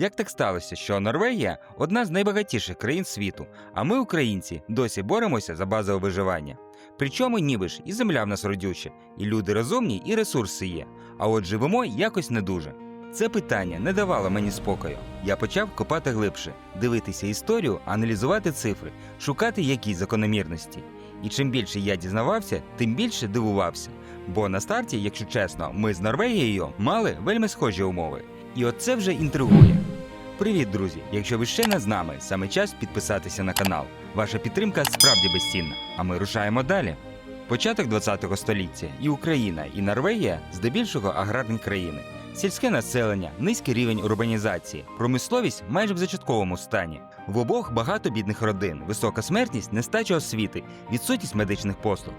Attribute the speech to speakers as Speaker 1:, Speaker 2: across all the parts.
Speaker 1: Як так сталося, що Норвегія одна з найбагатіших країн світу, а ми, українці, досі боремося за базове виживання. Причому ніби ж і земля в нас родюча, і люди розумні, і ресурси є. А от живемо якось не дуже. Це питання не давало мені спокою. Я почав копати глибше, дивитися історію, аналізувати цифри, шукати якісь закономірності. І чим більше я дізнавався, тим більше дивувався. Бо на старті, якщо чесно, ми з Норвегією мали вельми схожі умови. І от це вже інтригує. Привіт, друзі! Якщо ви ще не з нами, саме час підписатися на канал. Ваша підтримка справді безцінна. А ми рушаємо далі. Початок 20-го століття і Україна, і Норвегія здебільшого аграрні країни. Сільське населення, низький рівень урбанізації, промисловість майже в зачатковому стані. В обох багато бідних родин, висока смертність, нестача освіти, відсутність медичних послуг.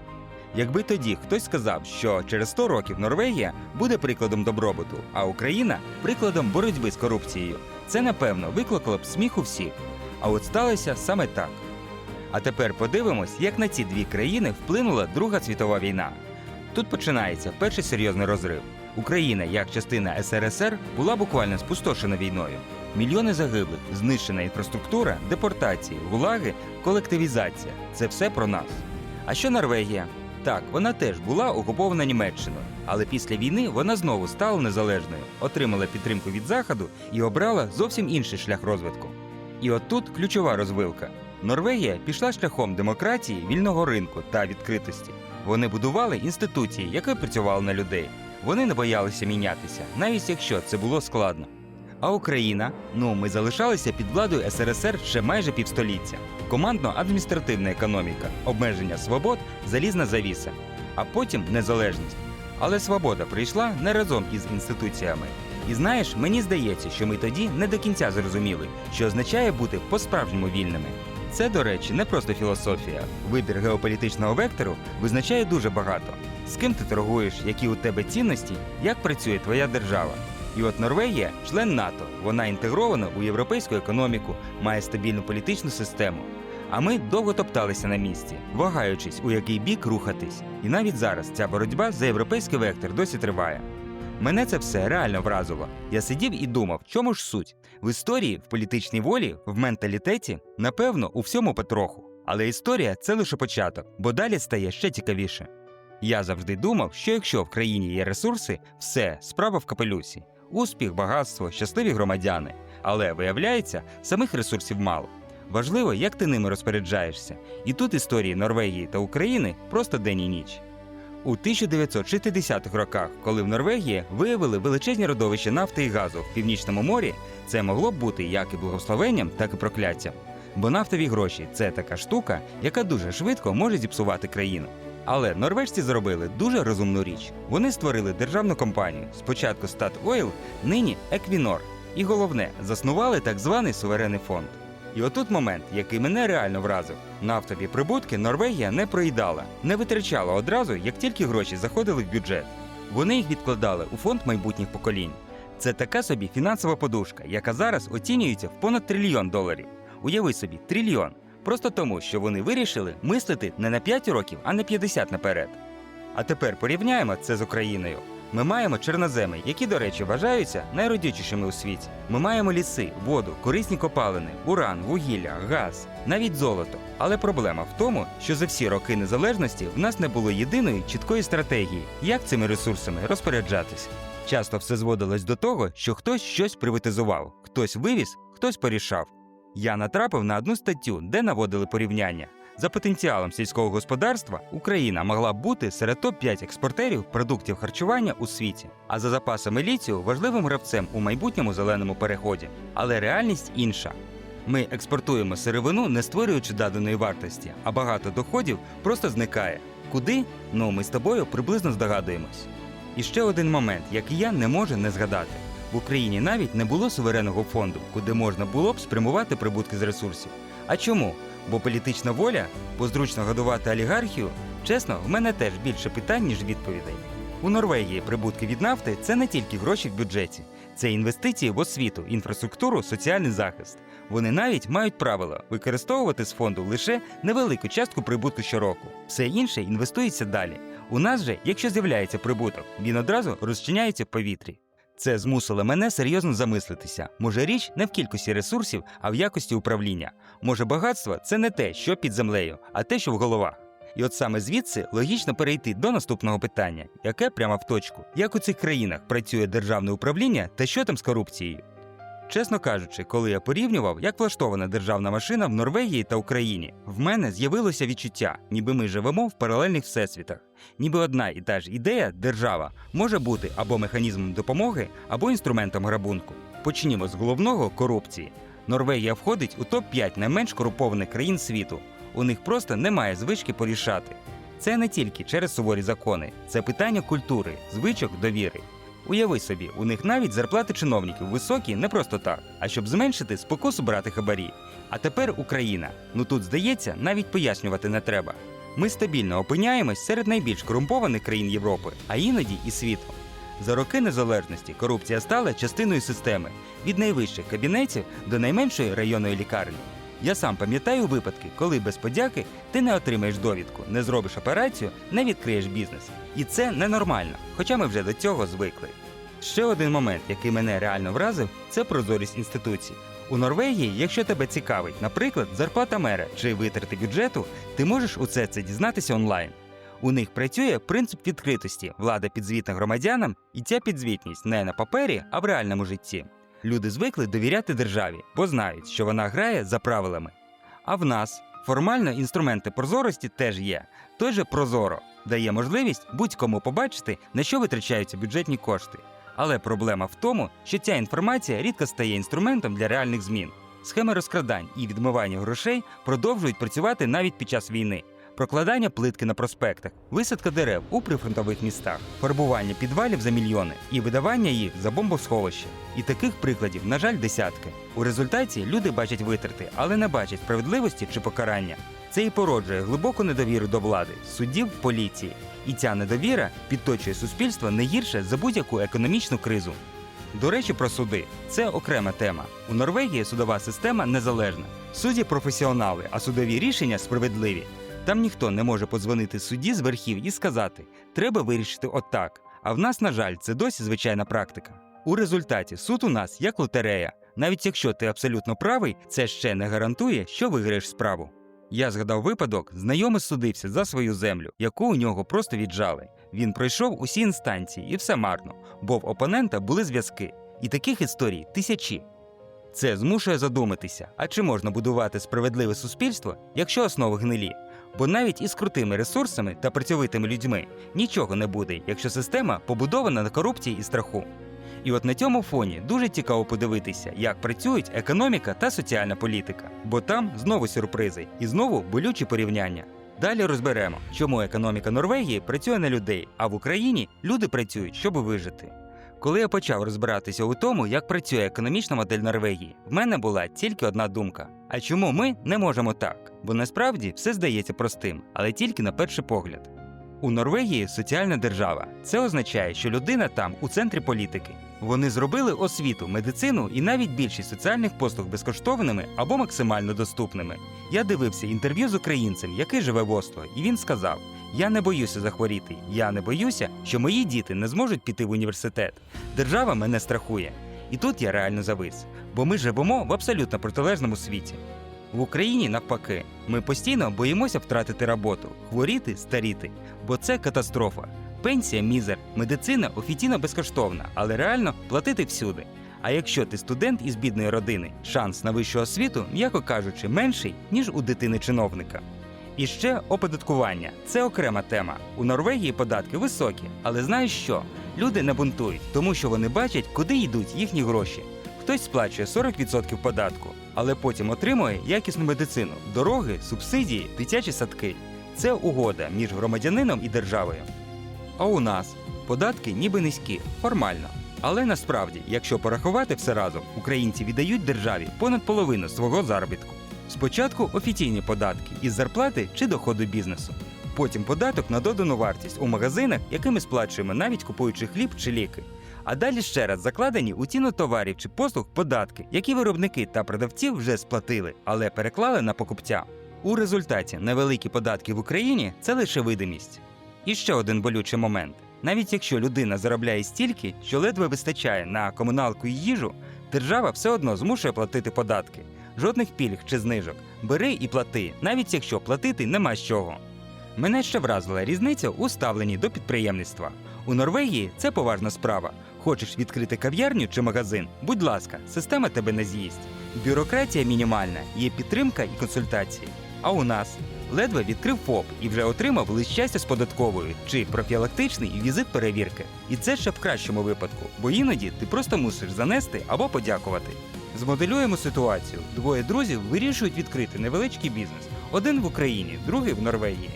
Speaker 1: Якби тоді хтось сказав, що через 100 років Норвегія буде прикладом добробуту, а Україна прикладом боротьби з корупцією, це напевно викликало б сміх у всіх. А от сталося саме так. А тепер подивимось, як на ці дві країни вплинула Друга світова війна. Тут починається перший серйозний розрив. Україна, як частина СРСР, була буквально спустошена війною. Мільйони загиблих, знищена інфраструктура, депортації, гулаги, колективізація це все про нас. А що Норвегія? Так, вона теж була окупована Німеччиною, але після війни вона знову стала незалежною, отримала підтримку від Заходу і обрала зовсім інший шлях розвитку. І от тут ключова розвилка. Норвегія пішла шляхом демократії, вільного ринку та відкритості. Вони будували інституції, які працювали на людей. Вони не боялися мінятися, навіть якщо це було складно. А Україна, ну ми залишалися під владою СРСР ще майже півстоліття. Командно-адміністративна економіка, обмеження свобод, залізна завіса, а потім незалежність. Але свобода прийшла не разом із інституціями. І знаєш, мені здається, що ми тоді не до кінця зрозуміли, що означає бути по-справжньому вільними. Це, до речі, не просто філософія. Вибір геополітичного вектору визначає дуже багато. З ким ти торгуєш, які у тебе цінності, як працює твоя держава. І от Норвегія член НАТО. Вона інтегрована у європейську економіку, має стабільну політичну систему. А ми довго топталися на місці, вагаючись, у який бік рухатись. І навіть зараз ця боротьба за європейський вектор досі триває. Мене це все реально вразило. Я сидів і думав, чому ж суть? В історії, в політичній волі, в менталітеті, напевно, у всьому потроху. Але історія це лише початок, бо далі стає ще цікавіше. Я завжди думав, що якщо в країні є ресурси, все справа в капелюсі, успіх, багатство, щасливі громадяни. Але виявляється, самих ресурсів мало. Важливо, як ти ними розпоряджаєшся. І тут історії Норвегії та України просто день і ніч. У 1960-х роках, коли в Норвегії виявили величезні родовища нафти і газу в північному морі, це могло б бути як і благословенням, так і прокляттям. Бо нафтові гроші це така штука, яка дуже швидко може зіпсувати країну. Але норвежці зробили дуже розумну річ. Вони створили державну компанію. Спочатку Statoil, нині Equinor. І головне, заснували так званий суверенний фонд. І отут момент, який мене реально вразив: нафтові прибутки Норвегія не проїдала, не витрачала одразу, як тільки гроші заходили в бюджет. Вони їх відкладали у фонд майбутніх поколінь. Це така собі фінансова подушка, яка зараз оцінюється в понад трильйон доларів. Уяви собі, трильйон. Просто тому, що вони вирішили мислити не на 5 років, а на 50 наперед. А тепер порівняємо це з Україною. Ми маємо чорноземи, які, до речі, вважаються найродючішими у світі. Ми маємо ліси, воду, корисні копалини, уран, вугілля, газ, навіть золото. Але проблема в тому, що за всі роки незалежності в нас не було єдиної чіткої стратегії, як цими ресурсами розпоряджатись. Часто все зводилось до того, що хтось щось приватизував, хтось вивіз, хтось порішав. Я натрапив на одну статтю, де наводили порівняння. За потенціалом сільського господарства Україна могла б бути серед топ-5 експортерів продуктів харчування у світі, а за запасами літію важливим гравцем у майбутньому зеленому переході. Але реальність інша. Ми експортуємо сировину, не створюючи доданої вартості, а багато доходів просто зникає. Куди? Ну ми з тобою приблизно здогадуємось. І ще один момент, який я не можу не згадати. В Україні навіть не було суверенного фонду, куди можна було б спрямувати прибутки з ресурсів. А чому? Бо політична воля, бо зручно годувати олігархію, чесно, в мене теж більше питань, ніж відповідей. У Норвегії прибутки від нафти це не тільки гроші в бюджеті, це інвестиції в освіту, інфраструктуру, соціальний захист. Вони навіть мають правило використовувати з фонду лише невелику частку прибутку щороку. Все інше інвестується далі. У нас же, якщо з'являється прибуток, він одразу розчиняється в повітрі. Це змусило мене серйозно замислитися. Може, річ не в кількості ресурсів, а в якості управління. Може, багатство це не те, що під землею, а те, що в головах. І от саме звідси логічно перейти до наступного питання, яке прямо в точку: як у цих країнах працює державне управління та що там з корупцією? Чесно кажучи, коли я порівнював, як влаштована державна машина в Норвегії та Україні, в мене з'явилося відчуття, ніби ми живемо в паралельних всесвітах. Ніби одна і та ж ідея, держава, може бути або механізмом допомоги, або інструментом грабунку. Почнімо з головного корупції. Норвегія входить у топ-5 найменш корумпованих країн світу. У них просто немає звички порішати. Це не тільки через суворі закони, це питання культури, звичок, довіри. Уяви собі, у них навіть зарплати чиновників високі не просто так, а щоб зменшити спокусу брати хабарі. А тепер Україна. Ну тут здається, навіть пояснювати не треба. Ми стабільно опиняємось серед найбільш корумпованих країн Європи, а іноді і світу. За роки незалежності корупція стала частиною системи від найвищих кабінетів до найменшої районної лікарні. Я сам пам'ятаю випадки, коли без подяки ти не отримаєш довідку, не зробиш операцію, не відкриєш бізнес. І це ненормально, хоча ми вже до цього звикли. Ще один момент, який мене реально вразив, це прозорість інституцій. У Норвегії, якщо тебе цікавить, наприклад, зарплата мера чи витрати бюджету, ти можеш усе це дізнатися онлайн. У них працює принцип відкритості, влада підзвітна громадянам, і ця підзвітність не на папері, а в реальному житті. Люди звикли довіряти державі, бо знають, що вона грає за правилами. А в нас формально інструменти прозорості теж є. Той же Прозоро дає можливість будь-кому побачити, на що витрачаються бюджетні кошти. Але проблема в тому, що ця інформація рідко стає інструментом для реальних змін. Схеми розкрадань і відмивання грошей продовжують працювати навіть під час війни. Прокладання плитки на проспектах, висадка дерев у прифронтових містах, фарбування підвалів за мільйони і видавання їх за бомбосховище. І таких прикладів, на жаль, десятки. У результаті люди бачать витрати, але не бачать справедливості чи покарання. Це і породжує глибоку недовіру до влади, суддів, поліції. І ця недовіра підточує суспільство не гірше за будь-яку економічну кризу. До речі, про суди це окрема тема. У Норвегії судова система незалежна. Судді професіонали, а судові рішення справедливі. Там ніхто не може подзвонити судді з верхів і сказати, треба вирішити отак. А в нас, на жаль, це досі звичайна практика. У результаті суд у нас як лотерея. Навіть якщо ти абсолютно правий, це ще не гарантує, що виграєш справу. Я згадав випадок, знайомий судився за свою землю, яку у нього просто віджали. Він пройшов усі інстанції і все марно, бо в опонента були зв'язки. І таких історій тисячі. Це змушує задуматися, а чи можна будувати справедливе суспільство, якщо основи гнилі? Бо навіть із крутими ресурсами та працьовитими людьми нічого не буде, якщо система побудована на корупції і страху. І от на цьому фоні дуже цікаво подивитися, як працюють економіка та соціальна політика, бо там знову сюрпризи і знову болючі порівняння. Далі розберемо, чому економіка Норвегії працює на людей, а в Україні люди працюють, щоб вижити. Коли я почав розбиратися у тому, як працює економічна модель Норвегії, в мене була тільки одна думка: а чому ми не можемо так? Бо насправді все здається простим, але тільки на перший погляд. У Норвегії соціальна держава. Це означає, що людина там у центрі політики. Вони зробили освіту, медицину і навіть більшість соціальних послуг безкоштовними або максимально доступними. Я дивився інтерв'ю з українцем, який живе в Осло, і він сказав: Я не боюся захворіти, я не боюся, що мої діти не зможуть піти в університет. Держава мене страхує. І тут я реально завис, бо ми живемо в абсолютно протилежному світі. В Україні навпаки, ми постійно боїмося втратити роботу, хворіти, старіти, бо це катастрофа. Пенсія мізер, медицина офіційно безкоштовна, але реально платити всюди. А якщо ти студент із бідної родини, шанс на вищу освіту, м'яко кажучи, менший, ніж у дитини чиновника. І ще оподаткування це окрема тема. У Норвегії податки високі, але знаєш що? Люди не бунтують, тому що вони бачать, куди йдуть їхні гроші. Хтось сплачує 40% податку, але потім отримує якісну медицину, дороги, субсидії, дитячі садки. Це угода між громадянином і державою. А у нас податки ніби низькі, формально. Але насправді, якщо порахувати все разом, українці віддають державі понад половину свого заробітку. Спочатку офіційні податки із зарплати чи доходу бізнесу. Потім податок на додану вартість у магазинах, якими сплачуємо навіть купуючи хліб чи ліки. А далі ще раз закладені у ціну товарів чи послуг податки, які виробники та продавці вже сплатили, але переклали на покупця. У результаті невеликі податки в Україні це лише видимість. І ще один болючий момент: Навіть якщо людина заробляє стільки, що ледве вистачає на комуналку і їжу, держава все одно змушує платити податки. Жодних пільг чи знижок. Бери і плати, навіть якщо платити нема з чого. Мене ще вразила різниця у ставленні до підприємництва. У Норвегії це поважна справа. Хочеш відкрити кав'ярню чи магазин? Будь ласка, система тебе не з'їсть. Бюрократія мінімальна, є підтримка і консультації. А у нас ледве відкрив ФОП і вже отримав лист щастя з податковою чи профілактичний візит перевірки. І це ще в кращому випадку, бо іноді ти просто мусиш занести або подякувати. Змоделюємо ситуацію: двоє друзів вирішують відкрити невеличкий бізнес: один в Україні, другий в Норвегії.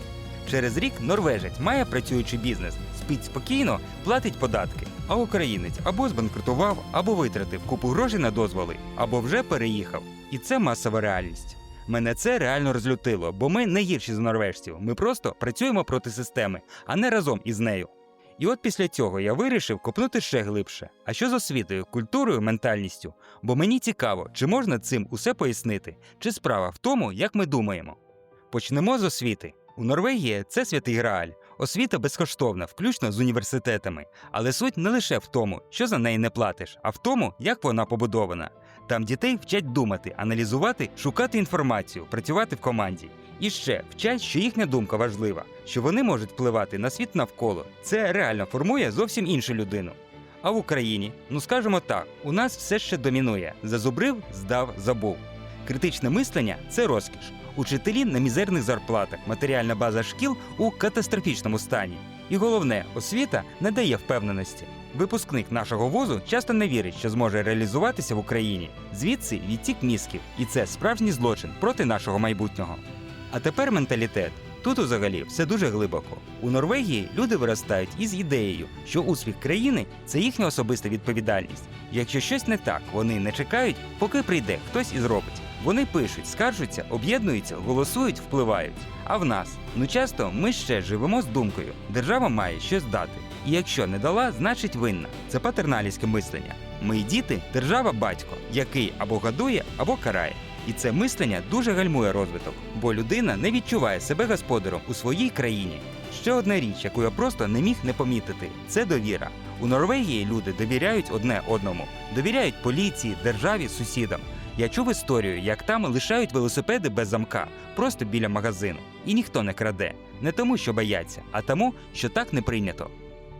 Speaker 1: Через рік норвежець має працюючий бізнес, спить спокійно, платить податки. А українець або збанкрутував, або витратив купу грошей на дозволи, або вже переїхав. І це масова реальність. Мене це реально розлютило, бо ми не гірші за норвежців. Ми просто працюємо проти системи, а не разом із нею. І от після цього я вирішив копнути ще глибше. А що з освітою, культурою, ментальністю? Бо мені цікаво, чи можна цим усе пояснити, чи справа в тому, як ми думаємо. Почнемо з освіти. У Норвегії це святий Грааль. Освіта безкоштовна, включно з університетами. Але суть не лише в тому, що за неї не платиш, а в тому, як вона побудована. Там дітей вчать думати, аналізувати, шукати інформацію, працювати в команді. І ще вчать, що їхня думка важлива, що вони можуть впливати на світ навколо. Це реально формує зовсім іншу людину. А в Україні, ну скажімо так, у нас все ще домінує: зазубрив, здав, забув. Критичне мислення це розкіш. Учителі на мізерних зарплатах, матеріальна база шкіл у катастрофічному стані. І головне, освіта не дає впевненості. Випускник нашого вузу часто не вірить, що зможе реалізуватися в Україні. Звідси відтік мізків, і це справжній злочин проти нашого майбутнього. А тепер менталітет. Тут взагалі все дуже глибоко. У Норвегії люди виростають із ідеєю, що успіх країни це їхня особиста відповідальність. Якщо щось не так, вони не чекають, поки прийде хтось і зробить. Вони пишуть, скаржуться, об'єднуються, голосують, впливають. А в нас ну часто ми ще живемо з думкою: держава має щось дати. І якщо не дала, значить винна. Це патерналістське мислення. Ми діти, держава батько, який або гадує, або карає. І це мислення дуже гальмує розвиток, бо людина не відчуває себе господарем у своїй країні. Ще одна річ, яку я просто не міг не помітити, це довіра. У Норвегії люди довіряють одне одному, довіряють поліції, державі, сусідам. Я чув історію, як там лишають велосипеди без замка, просто біля магазину, і ніхто не краде. Не тому, що бояться, а тому, що так не прийнято.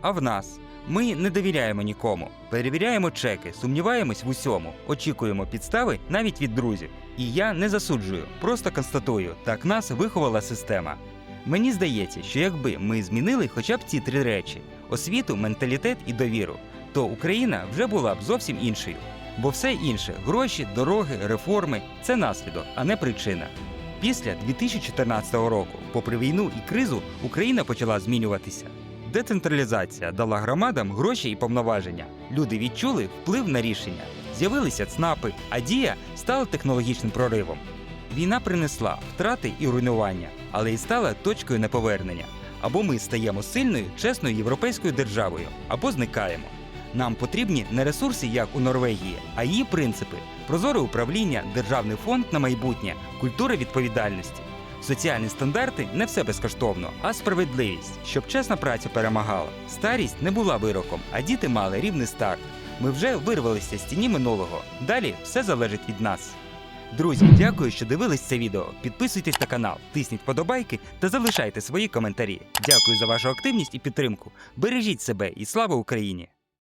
Speaker 1: А в нас ми не довіряємо нікому, перевіряємо чеки, сумніваємось в усьому, очікуємо підстави навіть від друзів. І я не засуджую, просто констатую, так нас виховала система. Мені здається, що якби ми змінили хоча б ці три речі: освіту, менталітет і довіру, то Україна вже була б зовсім іншою. Бо все інше гроші, дороги, реформи це наслідок, а не причина. Після 2014 року, попри війну і кризу, Україна почала змінюватися. Децентралізація дала громадам гроші і повноваження. Люди відчули вплив на рішення. З'явилися ЦНАПи, а дія стала технологічним проривом. Війна принесла втрати і руйнування, але й стала точкою неповернення. Або ми стаємо сильною, чесною європейською державою, або зникаємо. Нам потрібні не ресурси, як у Норвегії, а її принципи: прозоре управління, державний фонд на майбутнє, культура відповідальності. Соціальні стандарти не все безкоштовно, а справедливість, щоб чесна праця перемагала. Старість не була вироком, а діти мали рівний старт. Ми вже вирвалися з тіні минулого. Далі все залежить від нас. Друзі, дякую, що дивились це відео. Підписуйтесь на канал, тисніть подобайки та залишайте свої коментарі. Дякую за вашу активність і підтримку. Бережіть себе і слава Україні!